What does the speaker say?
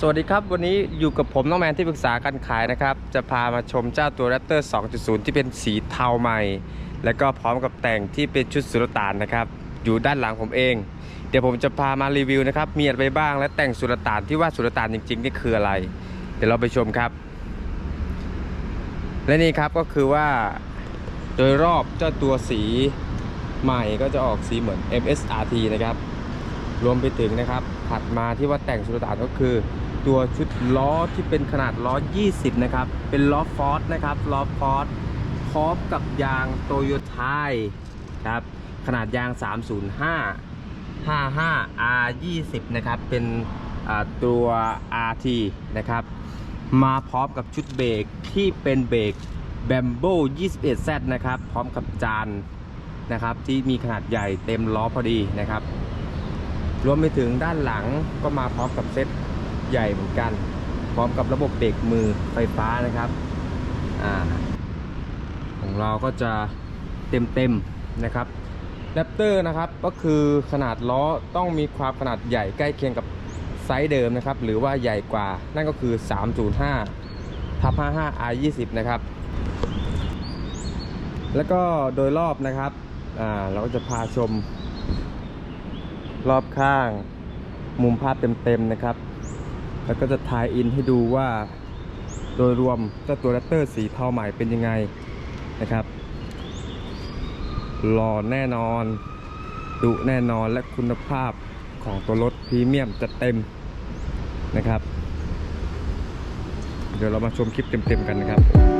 สวัสดีครับ วันนี้อยู่กับผมน้องแมนที่ปรึกษาการขายนะครับ จะพามาชมเจ้าตัวแรปเตอร์ 2.0 ที่เป็นสีเทาใหม่ และก็พร้อมกับแต่งที่เป็นชุดสุลตานนะครับ อยู่ด้านหลังผมเอง เดี๋ยวผมจะพามารีวิวนะครับ มีอะไรบ้างและแต่งสุลตานที่ว่าสุลต่านจริงๆ นี่คืออะไร เดี๋ยวเราไปชมครับ และนี่ครับก็คือว่าโดยรอบเจ้าตัวสีใหม่ก็จะออกสีเหมือน MSRT นะครับ รวมไปถึงนะครับ ถัดมาที่ว่าแต่งสุลต่านก็คือ ตัวชุดล้อที่เป็นขนาดล้อ 20 นะครับ เป็นล้อฟอร์ดนะครับล้อฟอร์ดพร้อมกับยางโตโยต้าครับขนาดยาง 305 55 R20 นะครับ เป็นอ่าตัว RT นะครับ มาพร้อมกับชุดเบรกที่เป็นเบรก b a m b o 21Z นะครับ พร้อมกับจานนะครับ ที่มีขนาดใหญ่เต็มล้อพอดีนะครับ รวมไปถึงด้านหลังก็มาพร้อมกับเซ็ตใหญ่เหมือนกัน พร้อมกับระบบเบรกมือไฟฟ้านะครับอ่าของเราก็จะเต็มเต็มๆนะครับแรปเตอร์นะครับก็คือขนาดล้อต้องมีความขนาดใหญ่ใกล้เคียงกับไซส์เดิมนะครับ หรือว่าใหญ่กว่านั่นก็คือ 305ทับ55 R20 นะครับแล้วก็โดยรอบนะครับเราก็จะพาชม รอบข้าง มุมภาพเต็มๆนะครับ แล้วก็จะถ่ายอินให้ดูว่า โดยรวมเจ้าตัวแรปเตอร์สีเทาใหม่เป็นยังไงนะครับหล่อแน่นอนดุแน่นอนและคุณภาพของตัวรถพรีเมียมจะเต็มนะครับ เดี๋ยวเรามาชมคลิปเต็มๆกันนะครับ